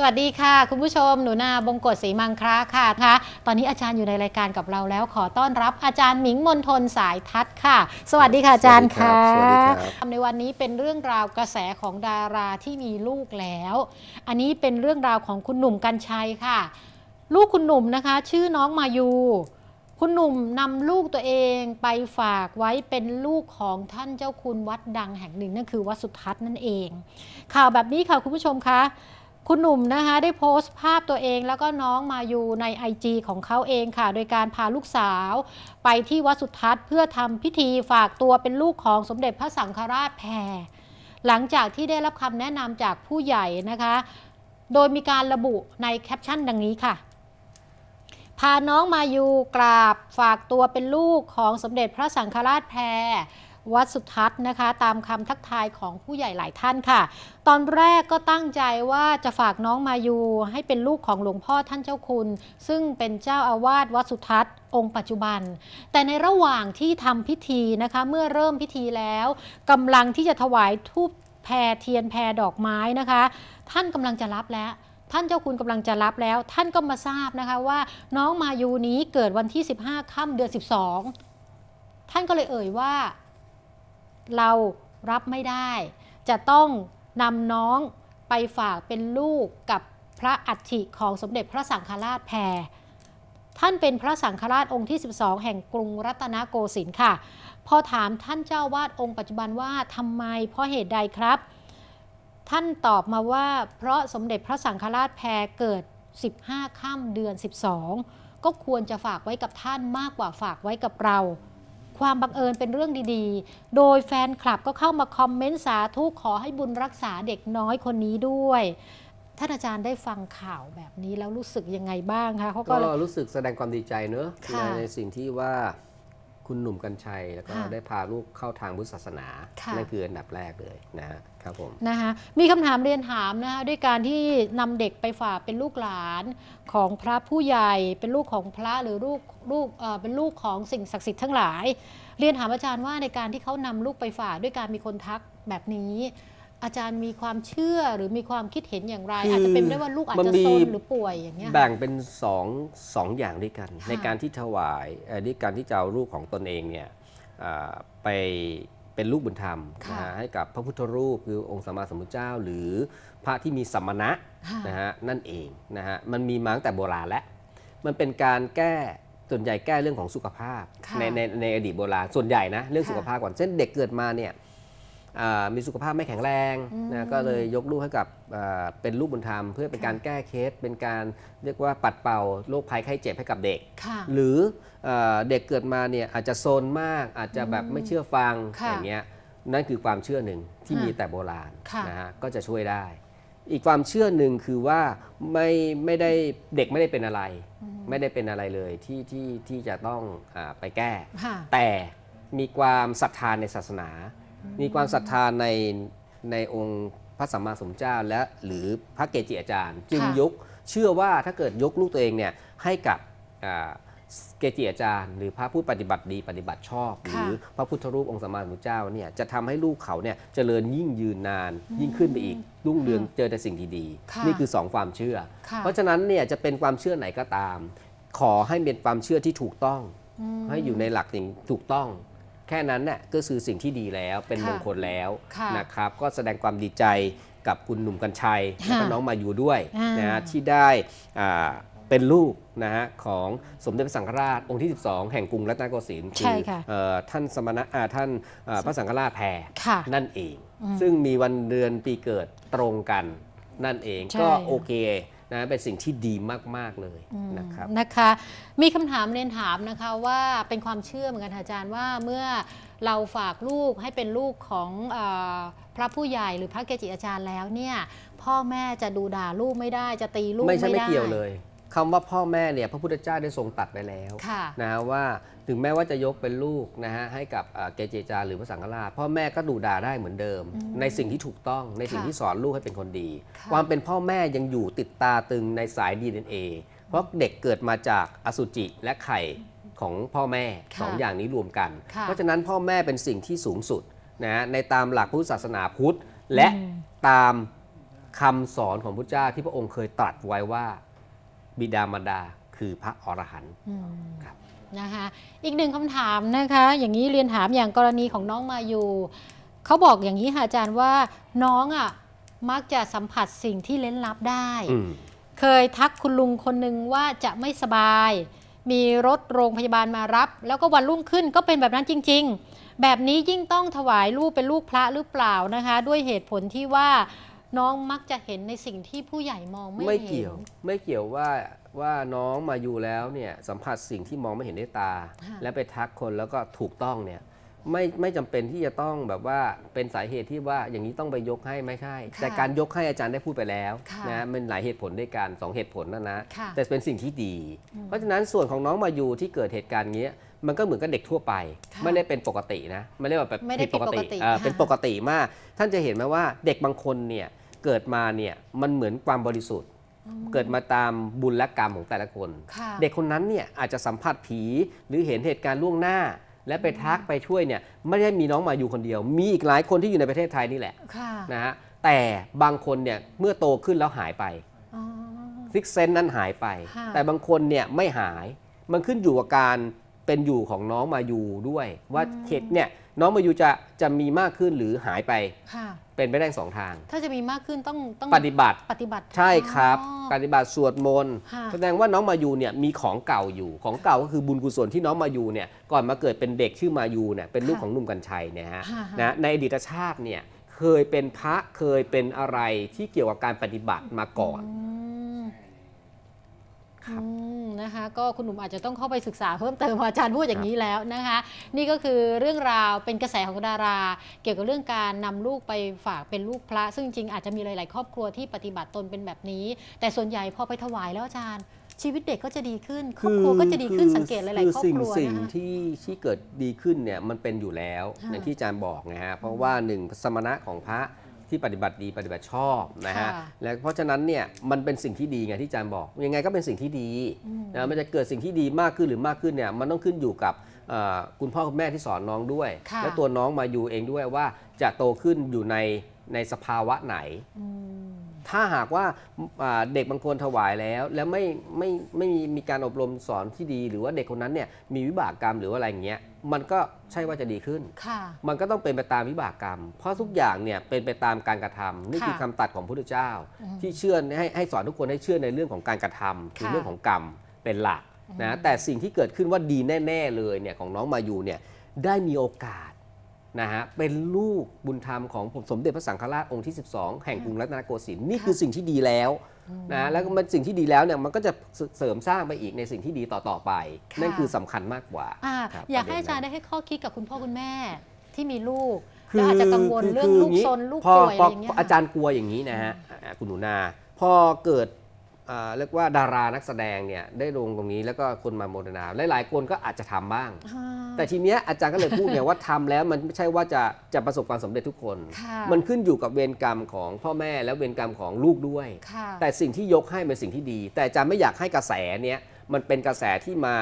สวัสดีค่ะ คุณผู้ชมหนูนาบงกฎศรีมังคราค่ะนะคะตอนนี้อาจารย์อยู่ในรายการกับเราแล้ว ขอต้อนรับอาจารย์หมิงมนทนสายทัศน์ค่ะ สวัสดีค่ะอาจารย์ค่ะสวัสดีครับในวันนี้เป็นเรื่องราวกระแสของดาราที่มีลูกแล้ว อันนี้เป็นเรื่องราวของคุณหนุ่มกัญชัยค่ะ ลูกคุณหนุ่มนะคะ ชื่อน้องมายูคุณหนุ่มนำลูกตัวเองไปฝากไว้เป็นลูกของท่านเจ้าคุณวัดดังแห่งหนึ่งนั่นคือวัดสุทัศน์นั่นเอง ข่าวแบบนี้ค่ะคุณผู้ชมคะ คุณหนุ่มนะคะได้โพสต์ภาพตัวเองแล้วก็น้องมาอยู่ใน IG ของเขาเองค่ะ โดยการพาลูกสาว ไปที่วัดสุทัศน์เพื่อทำพิธีฝากตัวเป็นลูกของสมเด็จพระสังฆราชแพรหลังจากที่ได้รับคำแนะนำจากผู้ใหญ่นะคะ โดยมีการระบุในแคปชั่นดังนี้ค่ะ พาน้องมาอยู่กราบฝากตัวเป็นลูกของสมเด็จพระสังฆราชแพร วัดสุทัศน์นะคะ ตามคำทักทายของผู้ใหญ่หลายท่านค่ะ ตอนแรกก็ตั้งใจว่าจะฝากน้องมายูให้เป็นลูกของหลวงพ่อท่านเจ้าคุณ ซึ่งเป็นเจ้าอาวาสวัดสุทัศน์องค์ปัจจุบัน แต่ในระหว่างที่ทำพิธีนะคะ เมื่อเริ่มพิธีแล้วกำลังที่จะถวายทูปแพรเทียนแพรดอกไม้นะคะ ท่านกำลังจะรับแล้วท่านเจ้าคุณกำลังจะรับแล้ว ท่านก็มาทราบนะคะว่าน้องมายูนี้เกิดวันที่ 15 ค่ำเดือน 12 ท่านก็เลยเอ่ยว่า เรารับไม่ได้ จะต้องนำน้องไปฝากเป็นลูกกับพระอัฐิของสมเด็จพระสังฆราชแพรท่านเป็นพระสังฆราชองค์ที่ 12 แห่งกรุงรัตนโกสินทร์ค่ะ พอถามท่านเจ้าวาดองค์ปัจจุบันว่าทำไมเพราะเหตุใดครับ ท่านตอบมาว่าเพราะสมเด็จพระสังฆราชแพรเกิด 15ค่ำเดือน 12 ก็ควรจะฝากไว้กับท่านมากกว่าฝากไว้กับเรา ความบังเอิญเป็นเรื่องดีๆ โดยแฟนคลับก็เข้ามาคอมเมนต์สาธุขอให้บุญรักษาเด็กน้อยคนนี้ด้วยท่านอาจารย์ได้ฟังข่าวแบบนี้แล้วรู้สึกยังไงบ้างคะเขาก็ก็เลยรู้สึกแสดงความดีใจเนอะค่ะในในสิ่งที่ว่า คุณหนุ่มกัญชัย แล้วก็ค่ะได้พาลูกเข้าทางพุทธศาสนา ค่ะ นั่นคืออันดับแรกเลยนะฮะครับผม นะคะมีคำถามเรียนถามนะคะด้วยการที่นำเด็กไปฝากเป็นลูกหลานของพระผู้ใหญ่ เป็นลูกของพระหรือลูกลูกเอ่อเป็นลูกของสิ่งศักดิ์สิทธิ์ทั้งหลาย เรียนถามอาจารย์ว่าในการที่เขานำลูกไปฝากด้วยการมีคนทักแบบนี้ อาจารย์มีความเชื่อหรือมีความคิดเห็นอย่างไร คืออ อาจจะเป็นได้ว่าลูกอาจมันจะมีซนหรือป่วยอย่างเงี้ย แบ่งเป็นสองสองอย่างด้วยกัน ค่ะ ในการที่ถวายเอ่อด้วยการที่จะเอาลูกของตนเองเนี่ยอ่าไปเป็นลูกบุญธรรมค่ะนะฮะให้กับพระพุทธรูปคือองค์สัมมาสัมพุทธเจ้า หรือพระที่มีสัมมณะ ค่ะ นะฮะนั่นเองนะฮะมันมีมาตั้งแต่โบราณแล้ว มันเป็นการแก้ส่วนใหญ่แก้เรื่องของสุขภาพค่ะในในในอดีตโบราณส่วนใหญ่นะเรื่องค่ะ สุขภาพก่อนเช่นเด็กเกิดมาเนี่ยอ่า มีสุขภาพไม่แข็งแรงอืมนะก็เลยยกลูกให้กับอ่าเป็นลูกบุญธรรม เพื่อเป็นการแก้เคส เป็นการเรียกว่าปัดเป่าโรคภัยไข้เจ็บให้กับเด็กค่ะหรือเออเด็กเกิดมาเนี่ยอาจจะโซนมากอาจจะแบบไม่เชื่อฟังค่ะอย่างเงี้ยนั่นคือความเชื่อหนึ่งที่ค่ะมีแต่โบราณค่ะนะฮะก็จะช่วยได้ อีกความเชื่อหนึ่งคือว่าไม่ไม่ได้เด็กไม่ได้เป็นอะไร ไม่ได้เป็นอะไรเลยที่ที่ที่จะต้องอาไปแก้ค่ะแต่มีความศรัทธาในศาสนา มีความศรัทธาในในองค์พระสัมมาสัมพุทธเจ้าและหรือพระเกจิอาจารย์ จึงค่ะยกเชื่อว่าถ้าเกิดยกลูกตัวเองเนี่ยให้กับอ่าเกจิอาจารย์ หรือพระผู้ปฏิบัติดีปฏิบัติชอบหค่ะรือพระพุทธรูปองค์สัมมาสัมพุทธเจ้าเนี่ยจะทำให้ลูกเขาเนี่ยเจริญยิ่งยืนนาน ยิ่งขึ้นไปอีกรุ่งเรืองเจอแต่สิ่งดีค่ะๆนี่คือสองความเชื่อค่ะเพราะฉะนั้นเนี่ยจะเป็นความเชื่อไหนก็ตาม ขอให้เป็นความเชื่อที่ถูกต้องมให้อยู่ในหลักสิ่งถูกต้อง แค่นั้นเนี่ยก็คือสิ่งที่ดีแล้วเป็นค่ะมงคลแล้วค่ะนะครับก็แสดงความดีใจกับคุณหนุ่มกัญชัยค่ะและก็น้องมาอยู่ด้วยอ่านนะฮะที่ได้อ่าเป็นลูกนะฮะของสมเด็จพระสังฆราชองค์ที่ 12 แห่งกรุงรัตนโกสินทร์ใช่ค่ะ เอ่อท่านสมณะอ่าท่านอ่าพระสังฆราชแพรค่ะ นั่นเอง อืมซึ่งมีวันเดือนปีเกิดตรงกันนั่นเองใช่ ก็โอเค นะเป็นสิ่งที่ดีมาก ๆ เลยอืมนะครับนะคะ มีคำถามเรียนถามนะคะว่าเป็นความเชื่อเหมือนกันค่ะอาจารย์ว่าเมื่อเราฝากลูกให้เป็นลูกของเออพระผู้ใหญ่หรือพระเกจิอาจารย์แล้วเนี่ยพ่อแม่จะดูด่าลูกไม่ได้จะตีลูกไม่ไม่ใช่ไม่ได้เกี่ยวเลย คำว่าพ่อแม่เนี่ยพระพุทธเจ้าได้ทรงตัดไปแล้วค่ะนะฮะว่าถึงแม้ว่าจะยกเป็นลูกนะฮะให้กับอ่าเกจิอาจารย์หรือพระสังฆราชพ่อแม่ก็ดูด่าได้เหมือนเดิมอืมในสิ่งที่ถูกต้องในสิ่งค่ะที่สอนลูกให้เป็นคนดี ค่ะความเป็นพ่อแม่ยังอยู่ติดตาตึงในสาย DNA เพราะเด็กเกิดมาจากอสุจิและไข่ของพ่อแม่ค่ะสองอย่างนี้รวมกัน ค่ะ เพราะฉะนั้นพ่อแม่เป็นสิ่งที่สูงสุดนะฮะในตามหลักพุทธศาสนาพุทธและอืมตาม คำสอนของพระเจ้าที่พระองค์เคยตรัสไว้ว่า บิดามารดาคือพระอรหันต์อืมครับนะคะอีกหนึ่งคำถามนะคะ อย่างนี้เรียนถามอย่างกรณีของน้องมาอยู่เขาบอกอย่างนี้ค่ะอาจารย์ว่าน้องอะมักจะสัมผัสสิ่งที่เล้นลับได้อืมเคยทักคุณลุงคนหนึ่งว่าจะไม่สบาย มีรถโรงพยาบาลมารับ แล้วก็วันรุ่งขึ้นก็เป็นแบบนั้นจริง ๆ แบบนี้ยิ่งต้องถวายลูกเป็นลูกพระหรือเปล่านะคะ ด้วยเหตุผลที่ว่า น้องมักจะเห็นในสิ่งที่ผู้ใหญ่มองไม่ไม่เห็นเกี่ยว ไม่เกี่ยวว่าว่าน้องมาอยู่แล้วเนี่ยสัมผัสสิ่งที่มองไม่เห็นด้วยตา ค่ะ และไปทักคนแล้วก็ถูกต้องเนี่ยไม่ไม่จำเป็นที่จะต้องแบบว่าเป็นสาเหตุที่ว่าอย่างนี้ต้องไปยกให้ไม่ใช่ ค่ะแต่การยกให้อาจารย์ได้พูดไปแล้วค่ะนะมันหลายเหตุผลด้วยกันสองเหตุผลนะนะค่ะแต่เป็นสิ่งที่ดีอืมเพราะฉะนั้นส่วนของน้องมาอยู่ที่เกิดเหตุการณ์เงี้ย มันก็เหมือนกับเด็กทั่วไปค่ะไม่ได้เป็นปกตินะไม่ได้แบบไม่ได้ผิดปกติเอ่อค่ะเป็นปกติมาก ท่านจะเห็นไหมว่าเด็กบางคนเนี่ยเกิดมาเนี่ยมันเหมือนความบริสุทธิ์เกิดมาตามบุญและกรรมของแต่ละคน ค่ะเด็กคนนั้นเนี่ยอาจจะสัมผัสผีหรือเห็นเหตุการณ์ล่วงหน้า และไปทักไปช่วยเนี่ยไม่ได้มีน้องมาอยู่คนเดียว มีอีกหลายคนที่อยู่ในประเทศไทยนี่แหละค่ะนะฮะแต่บางคนเนี่ยเมื่อโตขึ้นแล้วหายไป อ๋อ ซิกเซนนั้นหายไป ค่ะแต่บางคนเนี่ยไม่หาย มันขึ้นอยู่กับการ เป็นอยู่ของน้องมาอยู่ด้วย ว่าเหตุเนี่ยน้องมาอยู่จะจะมีมากขึ้นหรือหายไป ค่ะ เป็นไปได้สองทาง ถ้าจะมีมากขึ้นต้องต้องปฏิบัติ ปฏิบัติใช่ครับ อ๋อ ปฏิบัติสวดมนต์ค่ะ แสดงว่าน้องมายูเนี่ยมีของเก่าอยู่ของเก่าก็คือบุญกุศลที่น้องมายูเนี่ยก่อนมาเกิดเป็นเด็กชื่อมายูเนี่ยเป็นลูกค่ะของหนุ่มกัญชัยเนี่ยฮะ ค่ะนะในอดีตชาติเนี่ยเคยเป็นพระเคยเป็นอะไรที่เกี่ยวกับการปฏิบัติมาก่อน อืมครับ อืม นะคะก็คุณหนุ่มอาจจะต้องเข้าไปศึกษาเพิ่มเติมอาจารย์พูดอย่างนี้แล้วนะคะ นี่ก็คือเรื่องราวเป็นกระแสของดารา เกี่ยวกับเรื่องการนำลูกไปฝากเป็นลูกพระ ซึ่งจริงๆอาจจะมีหลาย ๆ ครอบครัวที่ปฏิบัติตนเป็นแบบนี้ แต่ส่วนใหญ่พอไปถวายแล้วอาจารย์ชีวิตเด็กก็จะดีขึ้น ครอบครัวก็จะดีขึ้นสังเกตหลาย ๆ ครอบครัวสิ่งนะคะที่ที่เกิดดีขึ้นเนี่ยมันเป็นอยู่แล้วค่ะในที่อาจารย์บอกนะฮะเพราะว่าหนึ่งสมณะของพระ ที่ปฏิบัติดีปฏิบัติชอบนะฮะค่ะและเพราะฉะนั้นเนี่ยมันเป็นสิ่งที่ดีไงที่อาจารย์บอก ยังไงก็เป็นสิ่งที่ดีอืม นะมันจะเกิดสิ่งที่ดีมากขึ้นหรือมากขึ้นเนี่ยมันต้องขึ้นอยู่กับเอ่อคุณพ่อคุณแม่ที่สอนน้องด้วย ค่ะ และตัวน้องมาอยู่เองด้วยว่าจะโตขึ้นอยู่ในในสภาวะไหน อืม ถ้าหากว่าอ่าเด็กบางคนถวายแล้ว แล้วไม่ไม่ไม่มีมีการอบรมสอนที่ดี หรือว่าเด็กคนนั้นเนี่ยมีวิบากกรรมหรือว่าอะไรอย่างเงี้ยมันก็ใช่ว่าจะดีขึ้นค่ะมันก็ต้องเป็นไปตามวิบากกรรม เพราะทุกอย่างเนี่ยเป็นไปตามการกระทำนี่ค่ะคือคำตัดของพระพุทธเจ้าอืมที่เชื่อให้ให้สอนทุกคนให้เชื่อในเรื่องของการกระทำคือค่ะเรื่องของกรรมเป็นหลักอืมนะแต่สิ่งที่เกิดขึ้นว่าดีแน่ ๆเลยเนี่ยของน้องมาอยู่เนี่ยได้มีโอกาส นะฮะเป็นลูกบุญธรรมของผมสมเด็จพระสังฆราชองค์ที่ 12 แห่งกรุงรัตนโกสินทร์นี่คือสิ่งที่ดีแล้วนะแล้วก็มันสิ่งที่ดีแล้วเนี่ยมันก็จะเสริมสร้างไปอีกในสิ่งที่ดีต่อๆไปค่ะนั่นคือสำคัญมากกว่าอ่าครับอยากให้ประอาเด็นนั้นจารย์ได้ให้ข้อคิดกับคุณพ่อคุณแม่ที่มีลูกแล้วอาจจะกังวลเรื่องคืลูกย่าซนลูกพอป่วยพอะไรอย่างเงี้ยอาจารย์กลัวอย่างนี้นะฮะอ่าคุณหนูนาพอเกิดอ่า เรียกว่าดารานักแสดงเนี่ยได้ลงตรงนี้แล้วก็คนมาโมทนาหลายๆคนก็อาจจะทำบ้างอ่าแต่ทีเนี้ยอาจารย์ก็เลยพูดไงว่าทำแล้วมันไม่ใช่ว่าจะจะประสบความสำเร็จทุกคนค่ะมันขึ้นอยู่กับเวรกรรมของพ่อแม่และเวรกรรมของลูกด้วยค่ะแต่สิ่งที่ยกให้เป็นสิ่งที่ดี แต่อาจารย์ไม่อยากให้กระแสเนี้ยมันเป็นกระแสที่มา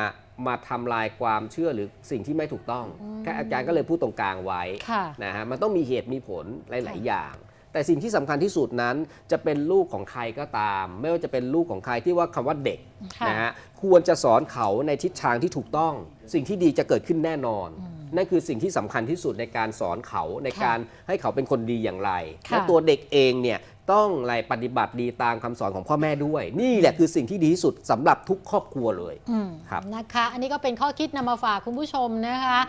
มาทำลายความเชื่อหรือสิ่งที่ไม่ถูกต้องแค่อาจารย์ก็เลยพูดตรงกลางไว้ค่ะนะฮะมันต้องมีเหตุมีผลหลาย ๆ อย่าง แต่สิ่งที่สำคัญที่สุดนั้นจะเป็นลูกของใครก็ตาม ไม่ว่าจะเป็นลูกของใครที่ว่าคำว่าเด็กค่ะนะฮะควรจะสอนเขาในทิศทางที่ถูกต้อง สิ่งที่ดีจะเกิดขึ้นแน่นอนนั่นคือสิ่งที่สำคัญที่สุดในการสอนเขาในการให้เขาเป็นคนดีอย่างไรค่ะและตัวเด็กเองเนี่ยต้องอะไรปฏิบัติดีตามคำสอนของพ่อแม่ด้วย นี่แหละคือสิ่งที่ดีที่สุดสำหรับทุกครอบครัวเลยอืมครับนะคะ อันนี้ก็เป็นข้อคิดนำมาฝากคุณผู้ชมนะคะ